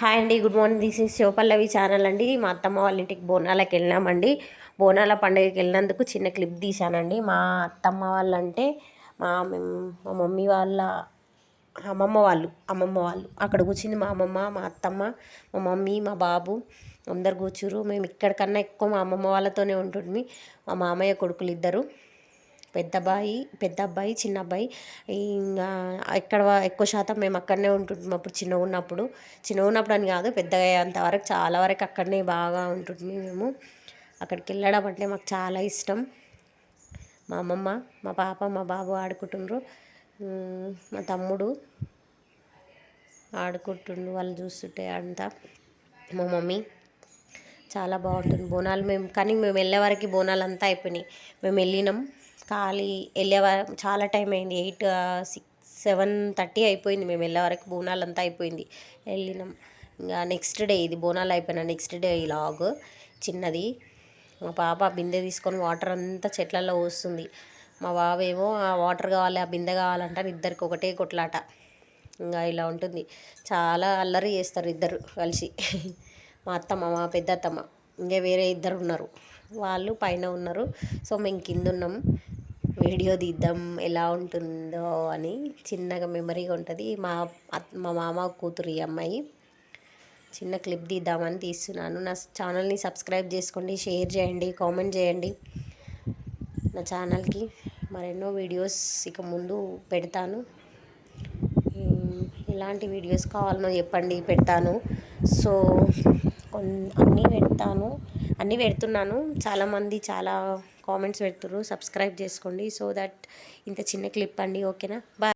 Hi అండి good morning. This is Shivapallavi channel అండి. మా అత్తమ్మ వాళ్ళ ఇంటికి బోనాలకు వెళ్ళామండి బోనాల పండుగకి వెళ్ళినందుకు చిన్న క్లిప్ తీశానండి. మా అత్తమ్మ వాళ్ళంటే మా మా మమ్మీ వాళ్ళ అమ్మమ్మ వాళ్ళు అమ్మమ్మ వాళ్ళు. అక్కడ కూర్చుంది మా అమ్మమ్మ మా అత్తమ్మ మా మమ్మీ మా బాబు. అందరు కూర్చురు మేము ఇక్కడికన్నా ఎక్కువ మా అమ్మమ్మ వాళ్ళతోనే ఉంటుంది మా మామయ్య కొడుకులు ఇద్దరు. పెద్ద అబ్బాయి పెద్ద అబ్బాయి చిన్న అబ్బాయి ఇంకా ఎక్కడ ఎక్కువ శాతం మేము అక్కడనే ఉంటుంటాం అప్పుడు చిన్నగా ఉన్నప్పుడు. చిన్నగా ఉన్నప్పుడు అని కాదు పెద్దగా అంతవరకు చాలా వరకు అక్కడనే బాగా ఉంటుంటిమి మేము. అక్కడికి వెళ్ళడం అంటే మాకు చాలా ఇష్టం. మా అమ్మమ్మ మా పాప మా బాబు ఆడుకుంటుండ్రు. మా తమ్ముడు ఆడుకుంటుండు వాళ్ళు చూస్తుంటే అంతా. మా మమ్మీ చాలా బాగుంటుంది బోనాలు. మేము కానీ మేము వెళ్ళే వరకు బోనాలు అంతా అయిపోయినాయి. మేము వెళ్ళినాం. ఖాళీ వెళ్ళే వరకు చాలా టైం అయింది. ఎయిట్ సిక్స్ సెవెన్ థర్టీ అయిపోయింది. మేము వెళ్ళే వరకు బోనాలు అంతా అయిపోయింది. వెళ్ళినాం. ఇంకా నెక్స్ట్ డే ఇది బోనాలు అయిపోయిన నెక్స్ట్ డే ఈ లాగ్ చిన్నది. మా పాప బిందె తీసుకొని వాటర్ అంతా చెట్లలో పోస్తుంది. మా బాబు ఏమో ఆ వాటర్ కావాలి ఆ బిందె కావాలంటే ఇద్దరికి ఒకటే కొట్లాట. ఇంకా ఇలా ఉంటుంది. చాలా అల్లరి చేస్తారు ఇద్దరు కలిసి. మా అత్తమ్మ మా పెద్ద అత్తమ్మ ఇంకా వేరే ఇద్దరు ఉన్నారు. వాళ్ళు పైన ఉన్నారు. సో మేము కింద ఉన్నాం. వీడియో తీద్దాం ఎలా ఉంటుందో అని చిన్నగా మెమరీగా ఉంటుంది. మా మా మామ కూతురు ఈ అమ్మాయి. చిన్న క్లిప్ తీద్దామని తీస్తున్నాను. నా ఛానల్ని సబ్స్క్రైబ్ చేసుకోండి షేర్ చేయండి కామెంట్ చేయండి. నా ఛానల్కి మరెన్నో వీడియోస్ ఇక ముందు పెడతాను. ఎలాంటి వీడియోస్ కావాలనో చెప్పండి పెడతాను. సో అన్నీ పెడతాను. అన్నీ పెడుతున్నాను. చాలామంది చాలా కామెంట్స్ పెడుతున్నారు సబ్స్క్రైబ్ చేసుకోండి. సో దట్ ఇంత చిన్న క్లిప్ అండి. ఓకేనా? బాయ్.